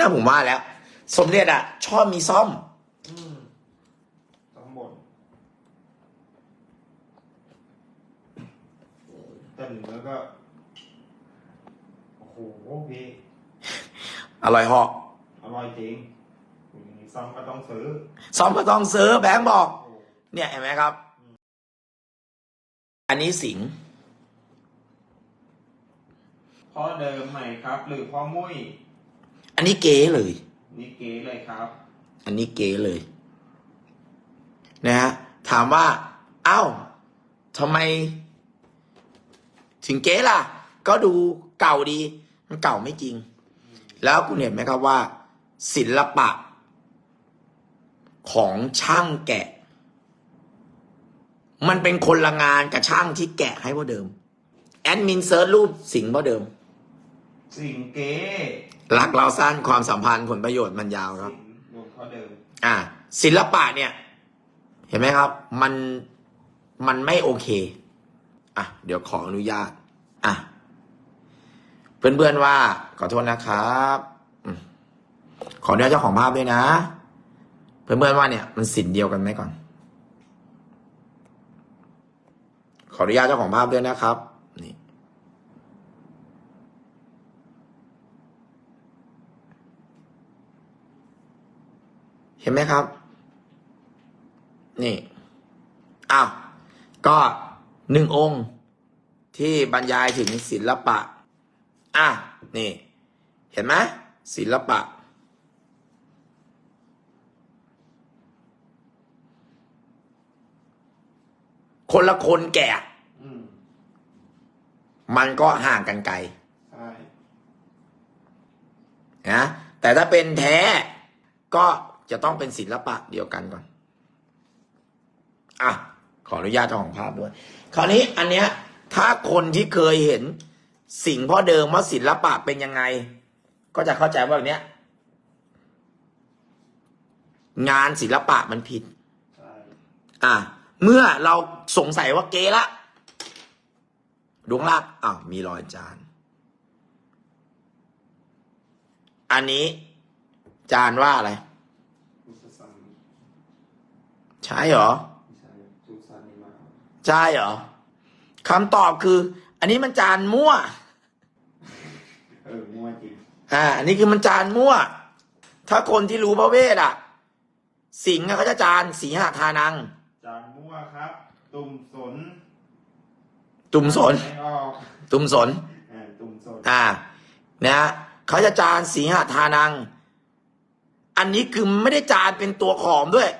น่าผมว่าแล้ว สมเด็จอะชอบมีซ่อมอืมต้องบนแต่เนื้อก็ โอ้โหพี่ อร่อยเหอกอร่อยจริงอย่างนี้ซ้ำก็ต้องซื้อ ซ่อมก็ต้องซื้อแบงค์บอก โอ้เนี่ยเห็นไหมครับ อันนี้สิงห์พ่อเดิมใหม่ครับ หรือพ่อมุ้ย อันนี้เก๋เลย นี่เก๋เลยครับ อันนี้เก๋เลย นะฮะถามว่า เอ้าทำไม ถึงเก๋ล่ะ ก็ดูเก่าดี มันเก่าไม่จริง แล้วคุณเห็นไหมครับว่า ศิลปะ ของช่างแกะ มันเป็นคนละงานกับช่างที่แกะให้พ่อเดิม แอดมินเซิร์ชรูปสิงห์พ่อเดิม สิ่งเก๋ รักเราสั้นความสัมพันธ์ผลประโยชน์มันยาวครับสิ่งหลวงพ่อเดิมอ่า ศิลปะเนี่ย เห็นไหมครับ มันมันไม่โอเค อะ เดี๋ยวขออนุญาต อะ เพื่อนๆว่า ขอโทษนะครับอขออนุญาตเจ้าของภาพด้วยนะ เพื่อนๆว่าเนี่ย มันสินเดียวกันไหมก่อน ขออนุญาตเจ้าของภาพด้วยนะครับ นี่ เห็นไหมครับ นี่อ้าวก็หนึ่งองค์ที่บรรยายถึงศิลปะ อะ นี่ เห็นไหมศิลปะ คนละคนแก่อืมมันก็ห่างกันไกลใช่นะแต่ถ้าเป็นแท้ก็ จะต้องเป็นศิลปะเดียวกันก่อน อะ ขออนุญาตเจ้าของภาพด้วย คราวนี้อันเนี้ย ถ้าคนที่เคยเห็นสิ่งพ่อเดิมว่าศิลปะเป็นยังไง ก็จะเข้าใจว่าแบบเนี้ย งานศิลปะมันผิด อะ เมื่อเราสงสัยว่าเกละดวงลากอ้าวมีรอยจาน อันนี้ จานว่าอะไร อุสสัน ใช่เหรอไม่ใช่จุสันนี่มาใช่เหรอคำตอบคือ อันนี้มันจานมั่วเออมั่วจริงอ่าอันนี้คือมันจานมั่ว ถ้าคนที่รู้พระเวทอะ สิงห์อะเขาจะจานสีหทานัง จานมั่วครับ ตุ่มสน ตุ่มสนไม่ออกตุ่มสนเออตุ่มสนอ่านะฮะเขาจะจานสีหทานัง อันนี้คือไม่ได้จานเป็นตัวขอมด้วยอื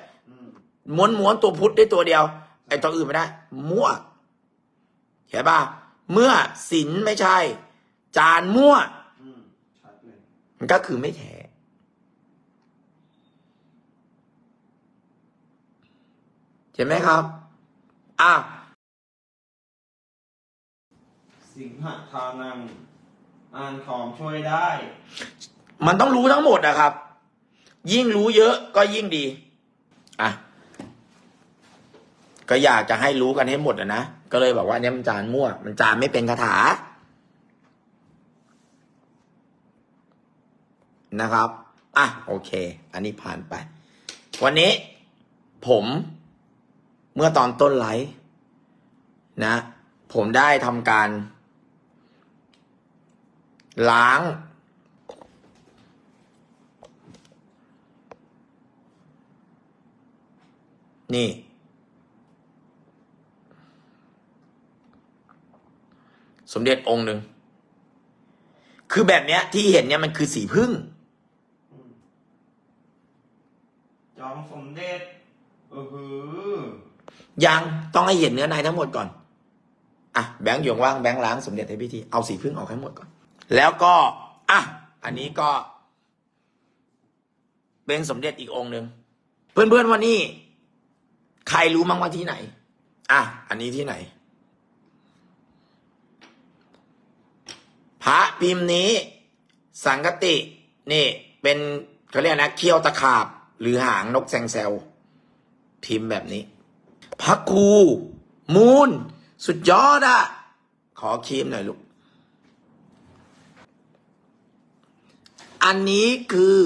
มม้วนม้วนตัวพุทธได้ตัวเดียว ไอ้ตัวอื่นไม่ได้ มั่วเห็นป่ะเมื่อศิลไม่ใช่ จานมั่วอืมชัดเลยมันก็คือไม่แท้เห็นไหมครับอะสิงหทานังอ่านของช่วยได้ มันต้องรู้ทั้งหมดนะครับ ยิ่งรู้เยอะก็ยิ่งดี อะ ก็อยากจะให้รู้กันให้หมดนะ ก็เลยบอกว่าเนี่ยมันจานมั่ว มันจานไม่เป็นคาถา นะครับ อะ โอเค อันนี้ผ่านไป วันนี้ผมเมื่อตอนต้นไลฟ์นะ ผมได้ทำการ ล้าง นี่ สมเด็จองค์หนึ่ง คือแบบเนี้ย ที่เห็นเนี่ยมันคือสีพึ่งอืมจอมสมเด็จเออหือยังต้องให้เห็นเนื้อในทั้งหมดก่อน อะแบงค์หยวงว่างแบงค์ล้างสมเด็จในพิธีเอาสีพึ่งออกให้หมดก่อน แล้วก็ อะ อันนี้ก็ เป็นสมเด็จอีกองค์หนึ่งเพื่อนๆวันนี้ใครรู้มั้งว่าที่ไหน อะ อันนี้ที่ไหน พระพิมพ์นี้ สังกตินี่เป็นเขาเรียกนะเขี้ยวตะขาบ หรือหางนกแซงแซวพิมพ์แบบนี้ พระครูมูล สุดยอดอะขอครีมหน่อยลูก อันนี้คือ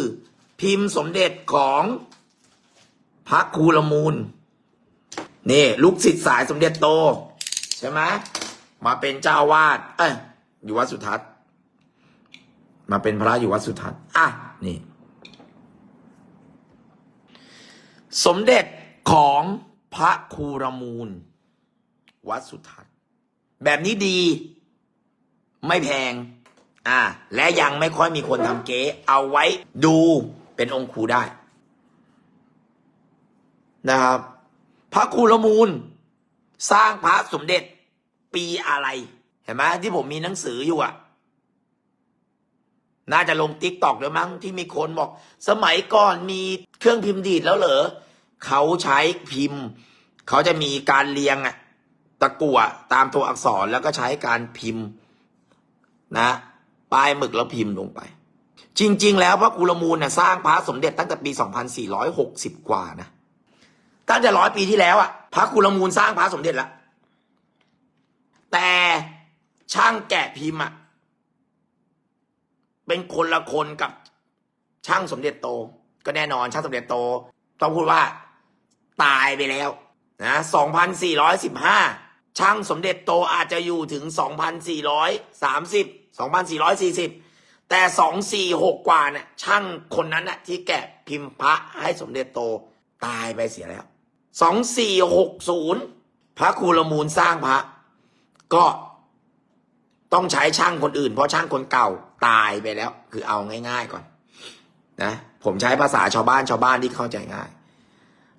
พิมพ์สมเด็จของพระครูละมูล นี่ ลูกศิษย์สายสมเด็จโต ใช่ไหมมาเป็นเจ้าวาด เอ้ย อยู่วัดสุทัศน์ มาเป็นพระอยู่วัดสุทัศน์ อะ นี่ สมเด็จของพระครูละมูล วัดสุทัศน์ แบบนี้ดี ไม่แพง อ่า และยังไม่ค่อยมีคนทำเก๊เอาไว้ดูเป็นองค์ครูได้ นะครับ พระครูละมูล สร้างพระสมเด็จปีอะไร เห็นไหมที่ผมมีหนังสืออยู่อะน่าจะลงติ๊กตอกเลยมั้งที่มีคนบอก สมัยก่อนมีเครื่องพิมพ์ดีดแล้วเหรอเขาใช้พิมพ์ เขาจะมีการเรียงอะตะกั่วตามตัวอักษรแล้วก็ใช้การพิมพ์ นะปลายหมึกแล้วพิมพ์ลงไป จริง ๆ แล้วพระกุลมูลเนี่ยสร้างพระสมเด็จตั้งแต่ปี 2460 กว่านะตั้งแต่ร้อยปีที่แล้วอะพระกุลมูลสร้างพระสมเด็จแล้วแต่ ช่างแกะพิมพ์อะเป็นคนละคนกับช่างสมเด็จโต ก็แน่นอนช่างสมเด็จโต ต้องพูดว่า ตายไปแล้วนะ2,415 ช่างสมเด็จโตอาจจะอยู่ถึง 2,430 2,440 แต่ 246 กว่าเนี่ยช่างคนนั้นน่ะที่แกะพิมพ์พระให้สมเด็จโตตายไปเสียแล้ว 2460 พระคูลมูลสร้างพระ ก็ ต้องใช้ช่างคนอื่น เพราะช่างคนเก่าตายไปแล้ว คือเอาง่าย ๆก่อน นะ ผมใช้ภาษาชาวบ้านชาวบ้านที่เข้าใจง่าย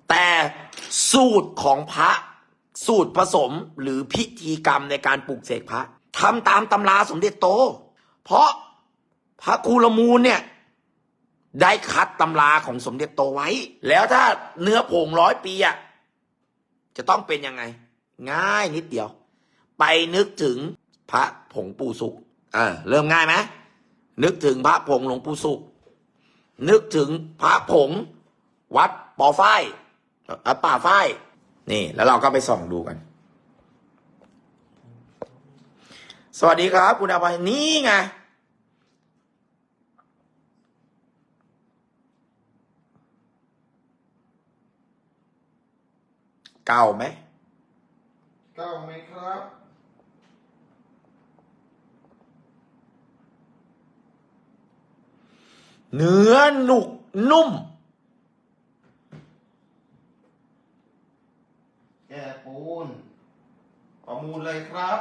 แต่สูตรของพระสูตรผสมหรือพิธีกรรมในการปลูกเสกพระทำตามตำราสมเด็จโต เพราะพระคูลมูลเนี่ยได้คัดตำราของสมเด็จโตไว้ แล้วถ้าเนื้อผงร้อยปีอะจะต้องเป็นยังไง ง่ายนิดเดียว ไปนึกถึง พระผงปู่สุขเออเริ่มง่ายไหมนึกถึงพระผงหลวงปู่สุขนึกถึงพระผง วัดปอฝ้ายป่าฝ้ายนี่ แล้วเราก็ไปส่องดูกัน สวัสดีครับ คุณอาภัยนี่ไงเก่าไหมเก้าไหมครับ เนื้อหนุกนุ่ม แก่ปูนประมูลเลยครับ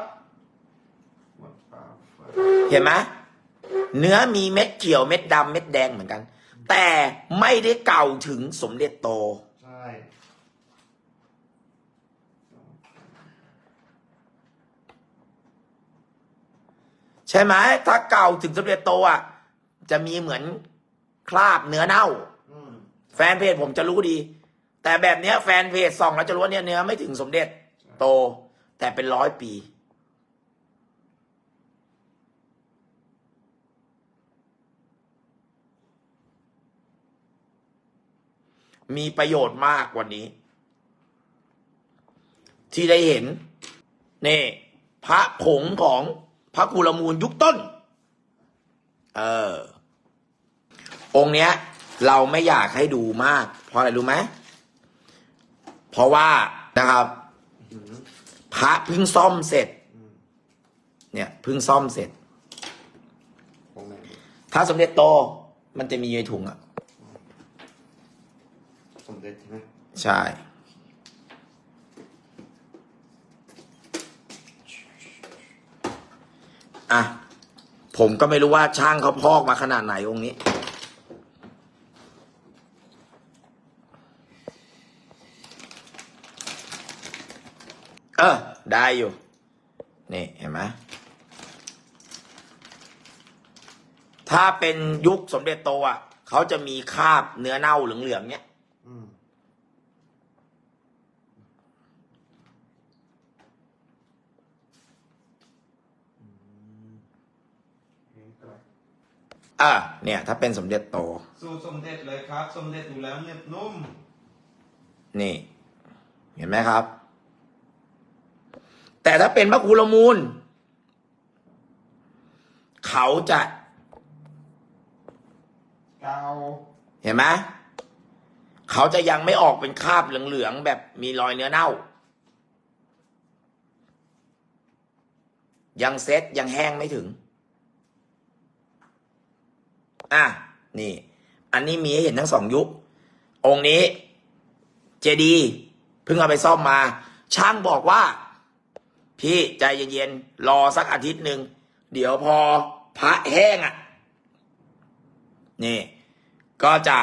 วัดป่าไฟเห็นไหมเนื้อมีเม็ดเขียวเม็ดดำเม็ดแดงเหมือนกัน แต่ไม่ได้เก่าถึงสมเด็จโต ใช่ใช่ไหมถ้าเก่าถึงสมเด็จโตอะจะมีเหมือน คราบเนื้อเน่าอืมแฟนเพจผมจะรู้ดี แต่แบบเนี้ยแฟนเพจส่องแล้วจะรู้ว่าเนี่ยเนื้อไม่ถึงสมเด็จ โต แต่เป็นร้อยปี มีประโยชน์มากกว่านี้ ที่ได้เห็น นี่ พระผงของพระกุลมูลยุคต้น เออ องค์เนี้ย เราไม่อยากให้ดูมาก เพราะอะไรรู้ไหมเพราะว่านะครับอืมพระเพิ่งซ่อมเสร็จอืมเนี่ยเพิ่งซ่อมเสร็จตรงไหนถ้าสมเด็จโตมันจะมีอยู่ในถุงอะสมเด็จใช่ไหมใช่อะผมก็ไม่รู้ว่าช่างเขาพอกมาขนาดไหนองค์นี้ เออ ได้อยู่ นี่ เห็นไหมถ้าเป็นยุคสมเด็จโตอะเขาจะมีคราบเนื้อเน่าเหลืองๆเนี้ยอืมอืมนี่ครับอะเนี่ย ถ้าเป็นสมเด็จโต สูตรสมเด็จเลยครับ สมเด็จอยู่แล้วเนียบนุ่ม นี่ เห็นไหมครับ แต่ถ้าเป็นพระครูละมูล เขาจะเก่าเห็นไหมเขาจะยังไม่ออกเป็นคราบเหลืองๆแบบมีรอยเนื้อเน่า ยังเซ็ตยังแห้งไม่ถึง อะ นี่ อันนี้มีให้เห็นทั้งสองยุค องค์นี้ เจดีย์เพิ่งเอาไปซ่อมมา ช่างบอกว่า พี่ใจเย็นๆรอสักอาทิตย์หนึ่งเดี๋ยวพอพระแห้งอะ นี่ ก็จะ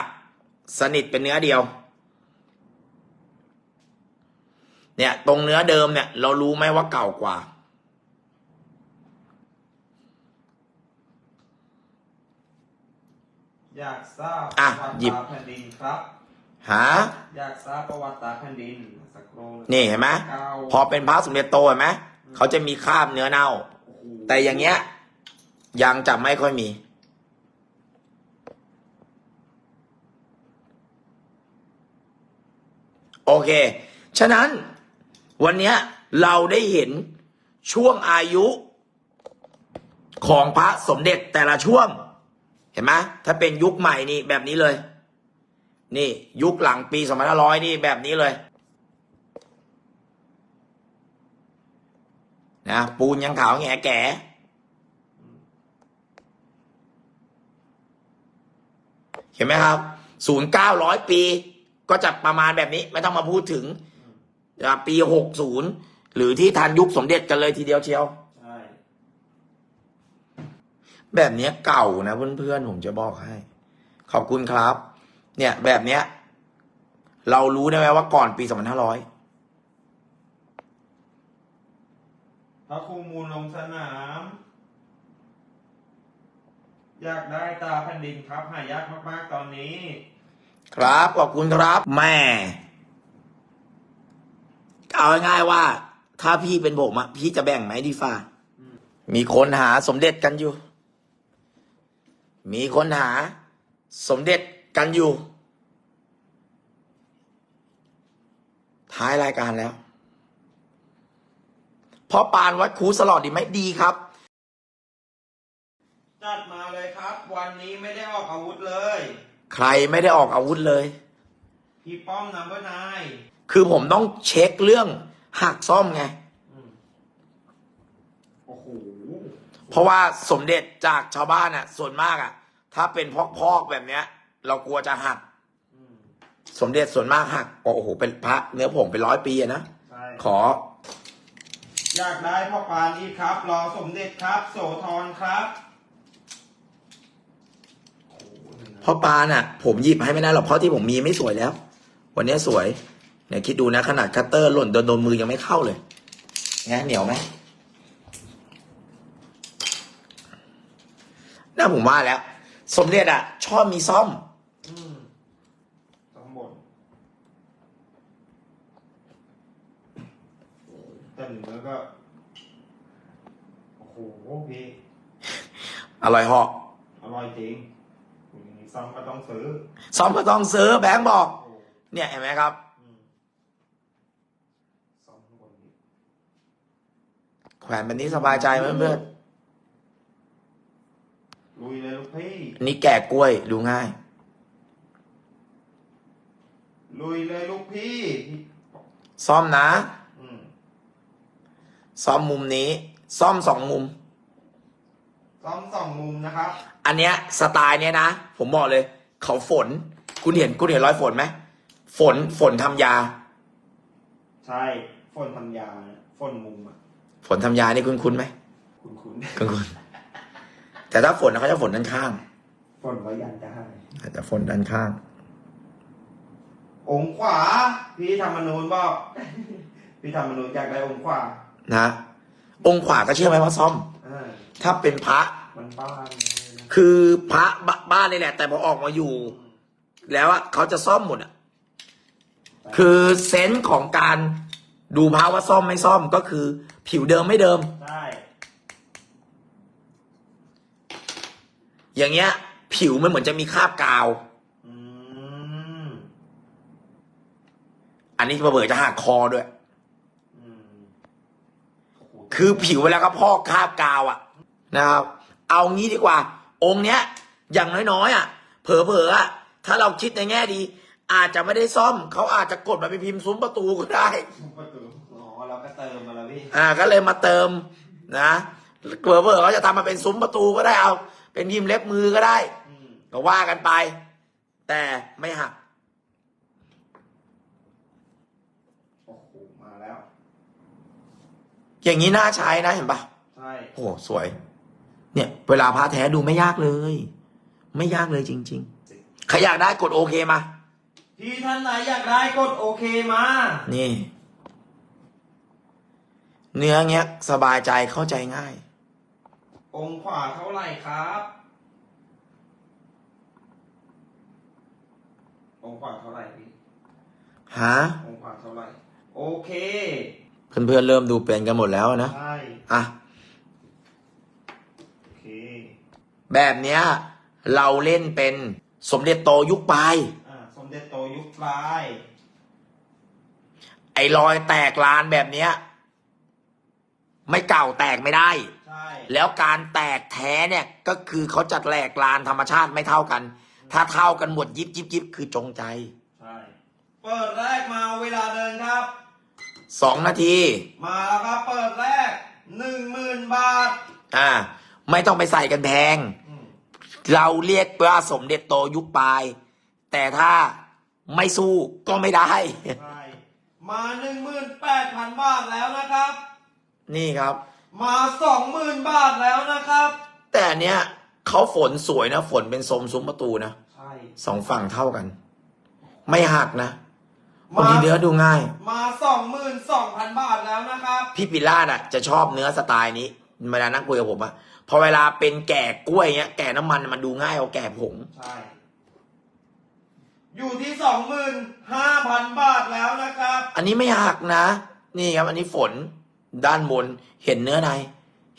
สนิทเป็นเนื้อเดียว เนี่ย ตรงเนื้อเดิมเนี่ย เรารู้ไหมว่าเก่ากว่า อยากทราบอะประวัติหยิบตาแผ่นดินครับ หา อยากทราบประวัติตาแผ่นดินสักครู่นี่เห็นไหมเก่าพอเป็นพระสมเด็จโตเห็นไหมเขาจะมีคราบเนื้อเน่าโอ้โหแต่อย่างเงี้ย ยังจะไม่ค่อยมี โอเค ฉะนั้นวันเนี้ยเราได้เห็นช่วงอายุของพระสมเด็จแต่ละช่วง เห็นไหมถ้าเป็นยุคใหม่นี่แบบนี้เลย นี่ยุคหลังปี2500นี่แบบนี้เลยนะปูนยังขาวแง่แก่เห็นไหมครับศูนย์เก้าร้อยปี ก็จะประมาณแบบนี้ไม่ต้องมาพูดถึงอ่าปีหกศูนย์หรือที่ทันยุคสมเด็จกันเลยทีเดียวเชียวใช่แบบเนี้ยเก่านะเพื่อนๆผมจะบอกให้ ขอบคุณครับ เนี่ย แบบเนี้ย เรารู้ได้ไหมว่าก่อนปีสองพันห้าร้อยพระครูมูลลงสนาม อยากได้ตาแผ่นดินครับ หายากมาก ๆ ตอนนี้ ครับขอบคุณครับ แม่เอาง่ายๆว่า ถ้าพี่เป็นผมอะพี่จะแบ่งไหมดีฟ้ามีคนหาสมเด็จกันอยู่ มีคนหาสมเด็จ กันอยู่ท้ายรายการแล้วพ่อปานวัดครูสลอดดีไหมดีครับจัดมาเลยครับ วันนี้ไม่ได้ออกอาวุธเลย ใครไม่ได้ออกอาวุธเลย พี่ป้อมนัมเบอร์นายคือผมต้องเช็คเรื่องหักซ่อมไงโอ้โหเพราะว่าสมเด็จจากชาวบ้านอะ ส่วนมากอะ ถ้าเป็นพอกๆแบบเนี้ย เรากลัวจะหักอืมสมเด็จส่วนมากหักโอ้โหเป็นพระเนื้อผงเป็นร้อยปีอะนะใช่ขอ อยากได้พ่อปานอีกครับ รอสมเด็จครับ โสธรครับโอ้โหนี่นะเพราะปานอะ ผมหยิบให้ไม่ได้หรอกเพราะที่ผมมีไม่สวยแล้ว วันนี้สวยเนี่ยคิดดูนะขนาดคัตเตอร์หล่นโดนโดนมือยังไม่เข้าเลยไงเหนียวไหมน่าผมว่าแล้ว สมเด็จอะ ชอบมีซ่อมอืมต้องบน แต่เนื้อก็โอ้โหพี่อร่อยเหาะอร่อยจริงอย่างนี้ซ้ำก็ต้องซื้อซ่อมก็ต้องซื้อแบงค์บอก โอ้เนี่ยเห็นไหมครับ อืมซ้ำข้างบนนี้แขวนแบบนี้สบายใจไหมเพื่อนลุยเลยลูกพี่ๆอันนี้แกะกล้วยดูง่าย ลุยเลยลูกพี่พี่ซ่อมนะอืม ซ่อมมุมนี้ ซ่อมสองมุม ซ้อมสองมุมนะครับ อันเนี้ยสไตล์เนี้ยนะ ผมบอกเลย เขาฝน คุณเห็นคุณเห็นรอยฝนไหมฝนฝนทำยา ใช่ฝนทำยาฝนมุมอะ ฝนทำยานี่คุณคุณไหมคุณคุณคุณคุณแต่ถ้าฝนนะเขาจะฝนด้านข้างฝนไว้ยันได้อาจจะฝนด้านข้าง องค์ขวา พี่ธรรมนูญบอก พี่ธรรมนูญอยากได้องค์ขวา นะ องค์ขวาก็เชื่อไหมว่าซ่อมอ่าถ้าเป็นพระ มันบ้านเลยนะคือพระบบ้านนี่แหละ แต่พอออกมาอยู่ แล้วอะเขาจะซ่อมหมดอะคือเซนส์ของการดูพระว่าซ่อมไม่ซ่อมก็คือ ผิวเดิมไม่เดิม ใช่อย่างเงี้ย ผิวมันเหมือนจะมีคราบกาว อืมอันนี้เบิดจะหักคอด้วยอืมโอ้โห คือผิวเวลาก็พอกคราบกาวอะนะครับ เอางี้ดีกว่า องค์เนี้ย อย่างน้อยๆอะเผลอๆอะถ้าเราคิดในแง่ดี อาจจะไม่ได้ซ่อม เขาอาจจะกดมาไปพิมพ์ซุ้มประตูก็ได้ ประตูอ๋อเราก็เติมมาแล้วพี่อ่า ก็เลยมาเติมนะเผลอๆเขาจะทำมาเป็นซุ้มประตูก็ได้เอา เป็นพิมพ์เล็บมือก็ได้ อืมก็ว่ากันไป แต่ไม่หัก โอ้โหมาแล้ว อย่างนี้น่าใช้นะเห็นปะใช่โอ้โหสวย เนี่ย เวลาพาแท้ดูไม่ยากเลย ไม่ยากเลยจริงๆใครอยากได้กดโอเคมาพี่ท่านไหนอยากได้กดโอเคมา นี่ เนื้อเงี้ยสบายใจเข้าใจง่าย องค์ขวาเท่าไหร่ครับ องค์ขวาเท่าไหร่พี่ฮะองค์ขวาเท่าไหร่ โอเค เพื่อนๆเริ่มดูเป็นกันหมดแล้วนะ ใช่ อะ โอเค แบบเนี้ย เราเล่นเป็นสมเด็จโตยุคปลาย อ่า สมเด็จโตยุคปลาย ไอ้รอยแตกลานแบบเนี้ย ไม่เก่าแตกไม่ได้ ใช่ แล้วการแตกแท้เนี่ยก็คือเขาจัดแหลกลานธรรมชาติไม่เท่ากัน ถ้าเท่ากันหมดยิบยิบยิบคือจงใจ ใช่ เปิดแรกมาเวลาเดินครับ สองนาที มาแล้วครับเปิดแรกหนึ่งหมื่นบาท อ่า ไม่ต้องไปใส่กันแพงอืมเราเรียกว่าสมเด็จโตยุคปลาย แต่ถ้าไม่สู้ก็ไม่ได้ ใช่ มาหนึ่งหมื่นแปดพันบาทแล้วนะครับ นี่ครับ มาสองหมื่นบาทแล้วนะครับ แต่อันเนี้ยเขาฝนสวยนะ ฝนเป็นสมซุ้มประตูนะใช่สองฝั่งเท่ากัน ไม่หักนะ บางมาทีเนื้อดูง่าย มาสองหมื่นสองพันบาทแล้วนะครับ พี่ปิล่าอะ จะชอบเนื้อสไตล์นี้เวลานั่งคุยกับผมอะพอเวลาเป็นแก่กล้วยเงี้ย แก่น้ำมันมันดูง่ายกว่าแก่ผงใช่อยู่ที่สองหมื่นห้าพันบาทแล้วนะครับ อันนี้ไม่หักนะ นี่ครับ อันนี้ฝนด้านบนเห็นเนื้อใน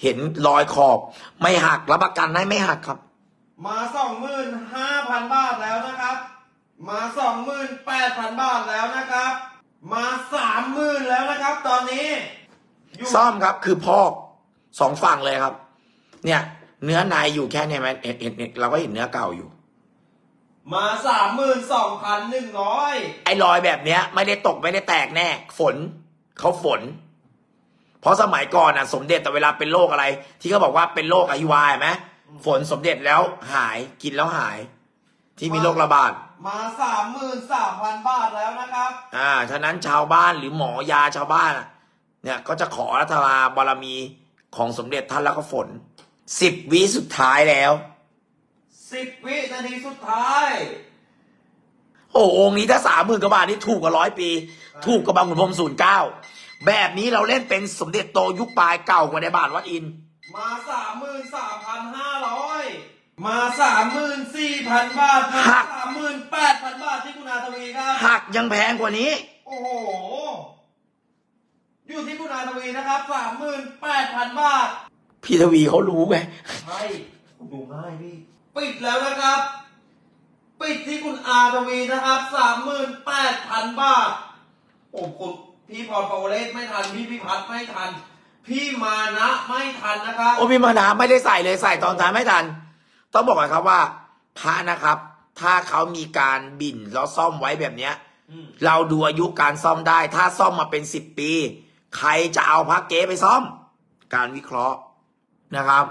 เห็นรอยขอบ ไม่หักรับประกันได้ไม่หักครับ มาสองหมื่นห้าพันบาทแล้วนะครับ มาสองหมื่นแปดพันบาทแล้วนะครับ มาสามหมื่นแล้วนะครับ ตอนนี้อยู่ซ่อมครับคือพอกสองฝั่งเลยครับ เนี่ย เนื้อในอยู่แค่เนี่ยไหมเห็นเห็นเห็นเราก็เห็นเนื้อเก่าอยู่ มาสามหมื่นสองพันหนึ่งร้อยไอ้รอยแบบเนี้ย ไม่ได้ตกไม่ได้แตกแน่ ฝนเขาฝน เพราะสมัยก่อนอะ สมเด็จแต่เวลาเป็นโรคอะไร ที่เขาบอกว่าเป็นโรคอหิวาเห็นไหมฝนสมเด็จแล้วหายกินแล้วหาย ที่มีโรคระบาด มาสามหมื่นสามพันบาทแล้วนะครับ อ่า ฉะนั้นชาวบ้านหรือหมอยาชาวบ้านอะเนี่ยก็จะขอรัตนาบารมีของสมเด็จท่านแล้วก็ฝนสิบวิสุดท้ายแล้วสิบวินาทีสุดท้าย โอ้องค์นี้ถ้าสามหมื่นกว่าบาทนี่ถูกกว่าร้อยปี ถูกกว่าบางขุนพรหมศูนย์เก้าแบบนี้เราเล่นเป็นสมเด็จโตยุคปลายเก่ากว่าในบาทวัดอินทร์มาสามหมื่นสามพันห้าร้อย มาสามหมื่นสี่พันบาทมาสามหมื่นแปดพันบาทที่คุณอาทวีครับ หักยังแพงกว่านี้ โอ้โห อยู่ที่คุณอาทวีนะครับสามหมื่นแปดพันบาท พี่ทวีเขารู้ไง ใช่ดูง่ายพี่ ปิดแล้วนะครับ ปิดที่คุณอาทวีนะครับสามหมื่นแปดพันบาท โอ้คุณพี่พรปวเลศไม่ทัน พี่พิพัฒน์ไม่ทัน พี่มานะไม่ทันนะครับ โอ้พี่มหาไม่ได้ใส่เลยใส่ตอนท้ายไม่ทัน ต้องบอกก่อนครับว่า พระนะครับ ถ้าเขามีการบินแล้วซ่อมไว้แบบเนี้ย อืมเราดูอายุการซ่อมได้ ถ้าซ่อมมาเป็นสิบปี ใครจะเอาพระเก๊ไปซ่อม การวิเคราะห์นะครับ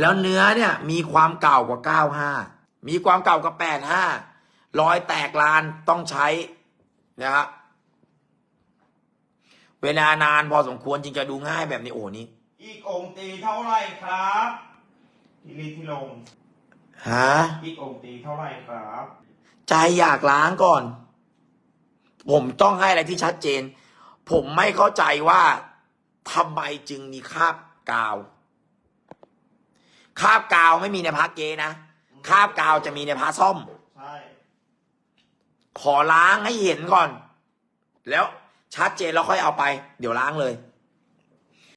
แล้วเนื้อเนี่ยมีความเก่ากว่า 95 มีความเก่ากว่า85 รอยแตกลานต้องใช้นะครับเวลานานพอสมควรจึงจะดูง่ายแบบนี้โอ้นี่อีกองค์ตีเท่าไหร่ครับทีรีที่ลง ฮะอีกองค์ตีเท่าไหร่ครับใจอยากล้างก่อน ผมต้องให้อะไรที่ชัดเจน ผมไม่เข้าใจว่าทำไมจึงมีคราบกาว คราบกาวไม่มีในพระเกนะ คราบกาวจะมีในพระซ่อมใช่ขอล้างให้เห็นก่อน แล้วชัดเจนแล้วค่อยเอาไป เดี๋ยวล้างเลยใ